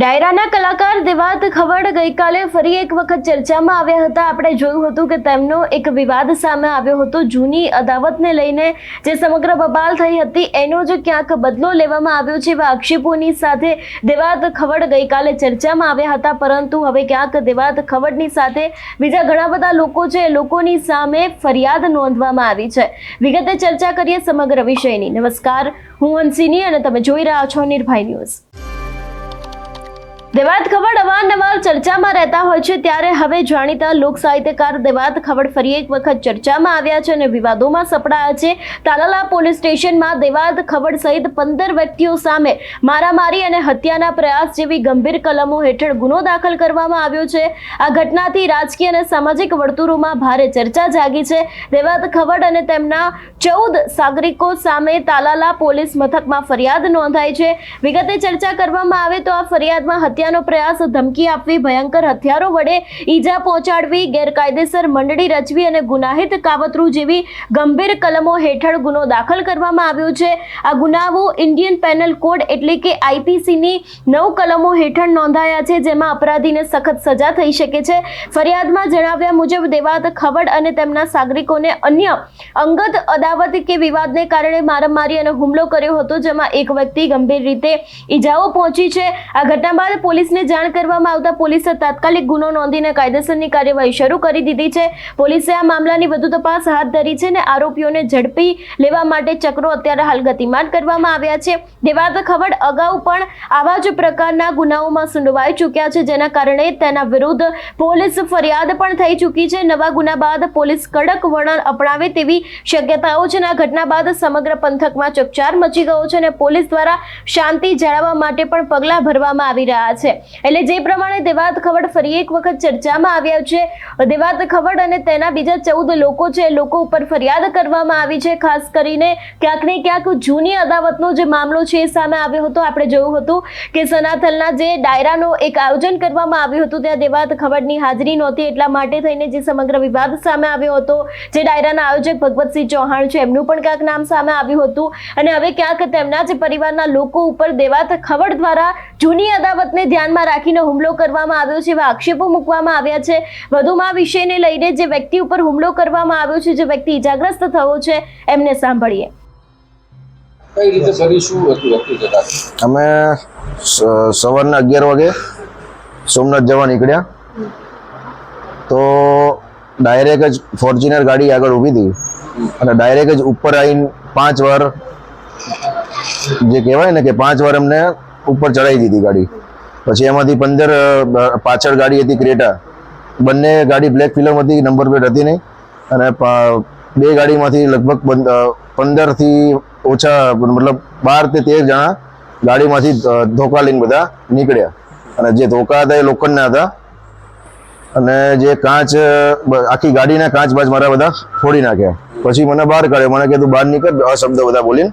ડાયરાના કલાકાર દેવાત ખવડ ગઈકાલે ફરી એક વખત ચર્ચામાં આવ્યા હતા. આપણે જોયું હતું કે તેમનો એક વિવાદ સામે આવ્યો હતો. જૂની અદાવતને લઈને જે સમગ્ર બબાલ થઈ હતી, એનો જ ક્યાંક બદલો લેવામાં આવ્યો છે એવા આક્ષેપોની સાથે દેવાત ખવડ ગઈકાલે ચર્ચામાં આવ્યા હતા. પરંતુ હવે ક્યાંક દેવાત ખવડની સાથે બીજા ઘણા બધા લોકો છે લોકોની સામે ફરિયાદ નોંધવામાં આવી છે. વિગતે ચર્ચા કરીએ સમગ્ર વિષયની. નમસ્કાર. હું હંસિની અને તમે જોઈ રહ્યા છો નિર્ભય ન્યૂઝ. દેવાત ખવડ અવારનવાર ચર્ચામાં રહેતા હોય છે, ત્યારે હવે જાણીતા લોક સાહિત્યકાર દેવાત ખવડ ફરી એક વખત ચર્ચામાં આવ્યા છે અને વિવાદોમાં સપડાયા છે. તાલાલા પોલીસ સ્ટેશનમાં દેવાત ખવડ સહિત પંદર વ્યક્તિઓ સામે મારામારી અને હત્યાના પ્રયાસ જેવી ગંભીર કલમો હેઠળ ગુનો દાખલ કરવામાં આવ્યો છે. આ ઘટનાથી રાજકીય અને સામાજિક વર્તુળોમાં ભારે ચર્ચા જાગી છે. દેવાત ખવડ અને તેમના ચૌદ સાગરિકો સામે તાલાલા પોલીસ મથકમાં ફરિયાદ નોંધાઈ છે. વિગતે ચર્ચા કરવામાં આવે તો આ ફરિયાદમાં હત્યાનો પ્રયાસ ધમકી આપવી, ભયંકર હથિયારો વડે ઈજા પહોંચાડવી, ગેરકાયદેસર મંડળી રચવી અને ગુનાહિત કાવતરું જેવી ગંભીર કલમો હેઠળ ગુનો દાખલ કરવામાં આવ્યો છે. આ ગુનાઓ ઇન્ડિયન પેનલ કોડ એટલે કે આઈપીસીની નવ કલમો હેઠળ નોંધાયા છે, જેમાં અપરાધીને સખત સજા થઈ શકે છે. ફરિયાદમાં જણાવ્યા મુજબ, દેવાત ખવડ અને તેમના સાગરિકોને અન્ય અંગત અદાવત કે વિવાદને કારણે મારામારી અને હુમલો કર્યો હતો, જેમાં એક વ્યક્તિ ગંભીર રીતે ઈજાઓ પહોંચી છે. આ ઘટના બાદ પોલીસને જાણ કરવામાં આવતા પોલીસે તાત્કાલિક ગુનો નોંધીને કાયદેસરની કાર્યવાહી શરૂ કરી દીધી છે. પોલીસે આ મામલાની વધુ તપાસ હાથ ધરી છે અને આરોપીઓને ઝડપી લેવા માટે ચક્રો અત્યારે હાલ ગતિમાન કરવામાં આવ્યા છે. દેવાદ ખવડ અગાઉ પણ આવા જ પ્રકારના ગુનાઓમાં સંડોવાઈ ચૂક્યા છે, જેના કારણે તેના વિરુદ્ધ પોલીસ ફરિયાદ પણ થઈ ચૂકી છે. નવા ગુના બાદ પોલીસ કડક વલણ અપનાવે તેવી શક્યતાઓ છે આ ઘટના બાદ સમગ્ર પંથકમાં ચકચાર મચી ગયો છે અને પોલીસ દ્વારા શાંતિ જાળવવા માટે પણ પગલાં ભરવામાં આવી રહ્યા છે એટલે જે પ્રમાણે દેવાત ખવડ ફરી એક વખત ચર્ચામાં આવ્યા છે. દેવાત ખવડ અને તેના બીજા ચૌદ લોકો છે લોકો ઉપર ફરિયાદ કરવામાં આવી છે. ખાસ કરીને ક્યાંક ને ક્યાંક જૂની અદાવતનો જે મામલો છે એ સામે આવ્યો હતો. આપણે જોયું હતું કે સનાથલના જે ડાયરાનો એક આયોજન કરવામાં આવ્યું હતું, ત્યાં દેવાત ખવડની હાજરી નહોતી. એટલા માટે થઈને જે સમગ્ર વિવાદ સામે આવ્યો હતો, જે ડાયરાના આયોજક ભગવતસિંહ ચૌહાણ છે, એમનું પણ ક્યાંક નામ સામે આવ્યું હતું. અને હવે ક્યાંક તેમના જ પરિવારના લોકો ઉપર દેવાત ખવડ દ્વારા જૂની અદાવતને ધ્યાનમાં રાખીને હુમલો કરવામાં આવ્યો છે એવા આક્ષેપો મૂકવામાં આવ્યા છે. વધુમાં વિષયને લઈને જે વ્યક્તિ ઉપર હુમલો કરવામાં આવ્યો છે જે વ્યક્તિ ઇજાગ્રસ્ત થયો છે એમને સાંભળીએ. કઈ રીતે કરી શું હતું હકીકત અમે સવારના અગિયાર વાગે સોમનાથ જવા નીકળ્યા. તો ડાયરેક્ટ જ ફોર્ચ્યુનર ગાડી આગળ ઊભી હતી. અને ડાયરેક્ટ જ ઉપર આવીને પાંચ વાર જે કહેવાય ને કે પાંચ વાર અમને ઉપર ચડાવી દીધી ગાડી. પછી એમાંથી પંદર પાછળ ગાડી હતી ક્રેટા. બંને ગાડી બ્લેક ફિલ્મ હતી નંબર પ્લેટ હતી નહીં. અને બે ગાડીમાંથી લગભગ પંદરથી ઓછા, મતલબ બાર તે તેર જણા ગાડીમાંથી ધોકા લઈને બધા નીકળ્યા. અને જે ધોકા હતા એ લોખંડના હતા. અને જે કાચ આખી ગાડીના કાચ બાજ મારા બધા ફોડી નાખ્યા. પછી મને બહાર કાઢ્યો. મને કીધું, બહાર નીકળ આ શબ્દ બધા બોલીને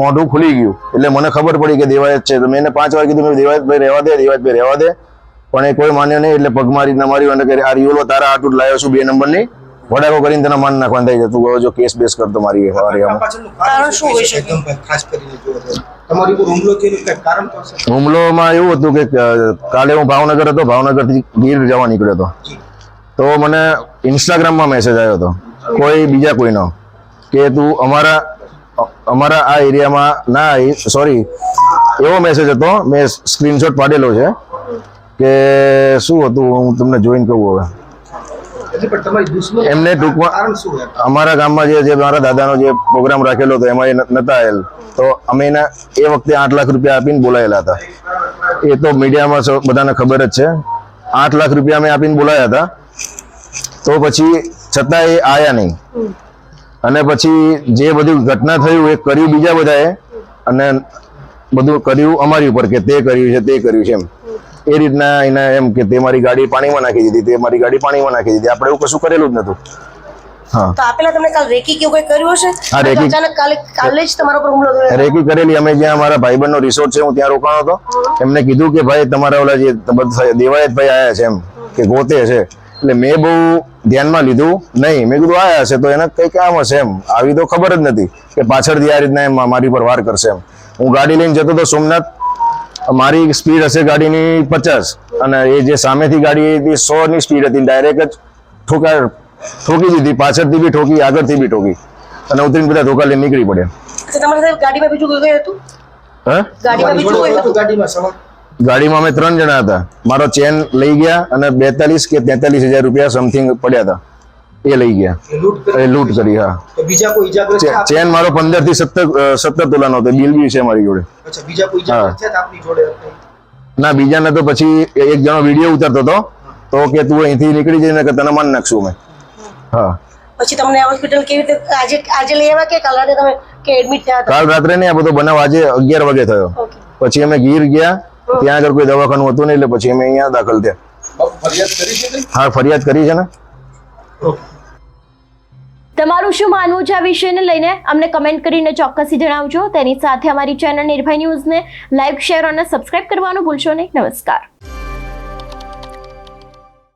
મોઢું ખુલી ગયું. એટલે મને ખબર પડી કે દેવાયત છે. તો મેં એને પાંચ વાર કીધું મેં દેવાયત ભાઈ રહેવા દે દેવાયત ભાઈ રહેવા દે. પણ એ કોઈ માન્યો નહીં એટલે પગ મારી ના માર્યું અને આ રિયોલો તારા આટલું જ લાવ્યો છું બે નંબરની. વડાકો કરીને તને માન નાખવાનું થઈ જતું હવે જો કેસ બેસ કરતો મારી હુમલોમાં એવું હતું કે કાલે હું ભાવનગર હતો ભાવનગરથી ગીર જવા નીકળ્યો હતો. તો મને ઇન્સ્ટાગ્રામમાં મેસેજ આવ્યો હતો. કોઈ બીજા કોઈનો કે તું અમારા અમારા આ એરિયામાં ના સોરી એવો મેસેજ હતો મેં સ્ક્રીનશોટ પાડેલો છે કે શું હતું હું તમને જોઈન કહું હવે. એમને ટૂંકમાં કારણ શું એમ અમારા ગામમાં જે જે મારા દાદાનો જે પ્રોગ્રામ રાખેલો હતો એમાં એ નતા આવેલ. તો અમે એના એ વખતે આઠ લાખ રૂપિયા આપીને બોલાયેલા હતા. એ તો મીડિયામાં બધાને ખબર જ છે. આઠ લાખ રૂપિયા અમે આપીને બોલાયા હતા. તો પછી છતાં એ આયા નહીં. અને પછી જે બધું ઘટના થયું એ કર્યું બીજા બધાએ અને બધું કર્યું અમારી ઉપર કે તે કર્યું છે તે કર્યું છે એમ. એ રીતના એના એમ કે તે મારી ગાડી પાણીમાં નાખી દીધી તે મારી ગાડી પાણીમાં નાખી દીધી. આપણે એવું કશું કરેલું જ નતું હા. તો આપેલા તમને કાલ રેકી કે એવું કર્યું હશે? હા, રેકી. અચાનક કાલે કાલે જ તમારા પર હુમલો થયો રેકી કરેલી. અમે જ્યાં અમારા ભાઈબંધનો રિસોર્ટ છે હું ત્યાં રોકાણો હતો. એમને કીધું કે ભાઈ તમારા ઓલા જે દેવાયત ભાઈ આયા છે એમ કે ગોતે છે. એટલે મેં બહુ ધ્યાનમાં લીધું નહીં. મેં કીધું આયા હશે તો એને કંઈક કામ હશે એમ. આવી તો ખબર જ નથી કે પાછળથી આ રીતના એમ મારી પર વાર કરશે એમ. હું ગાડી લઈને જતો હતો સોમનાથ મારી સ્પીડ હશે ગાડીની પચાસ અને એ જે સામેથી ગાડી હતી સો ની સ્પીડ હતી. ડાયરેક્ટ જ ઠોકા ઠોકી દીધી. પાછળથી બી ઠોકી આગળથી બી ઠોકી. અને ઉતરીને બધા ધોકા લઈને નીકળી પડે તો ગાડીમાં બીજું કોઈ હતું? હા? ગાડીમાં બીજું કોઈ હતું? ગાડીમાં ગાડીમાં અમે ત્રણ જણા હતા. મારો ચેન લઈ ગયા અને બેતાલીસ કે તેતાલીસ હજાર રૂપિયા સમથિંગ પડ્યા હતા. એ લઈ ગયા. એ લૂંટ કરી. એ લૂંટ કરી હા. બીજા કોઈ ઈજાગ્રસ્ત ચેન મારો પંદરથી સત્તર અ, સત્તર તોલાનો હતો. બિલ બી છે મારી જોડે. અચ્છા બીજા કોઈ ઈજાગ્રસ્ત થયા આપની જોડે ના બીજાને તો પછી એક જણો વીડિયો ઉતારતો હતો. તો કે તું અહીંથી નીકળી જઈને કે તને માન નાખશું મેં હા. પછી તમને હોસ્પિટલ કેવી રીતે આજે આજે લઈ આવ્યા કે કાલ રાતે તમે કે એડમિટ થયા કાલ રાત્રે નહીં આ બધો બનાવ આજે અગિયાર વાગે થયો. પછી અમે ગીર ગયા. ત્યાં આગળ કોઈ દવાખાનું હતું નહીં એટલે પછી અમે અહીંયા દાખલ થયા. ફરિયાદ કરી છે હા ફરિયાદ કરી છે ને? તમારું શું માનવું છે આ વિષયને લઈને? અમને કમેન્ટ કરીને ચોક્કસથી જણાવજો. તેની સાથે અમારી ચેનલ નિર્ભય ન્યૂઝને લાઈક શેર અને સબસ્ક્રાઇબ કરવાનું ભૂલશો નહીં. નમસ્કાર.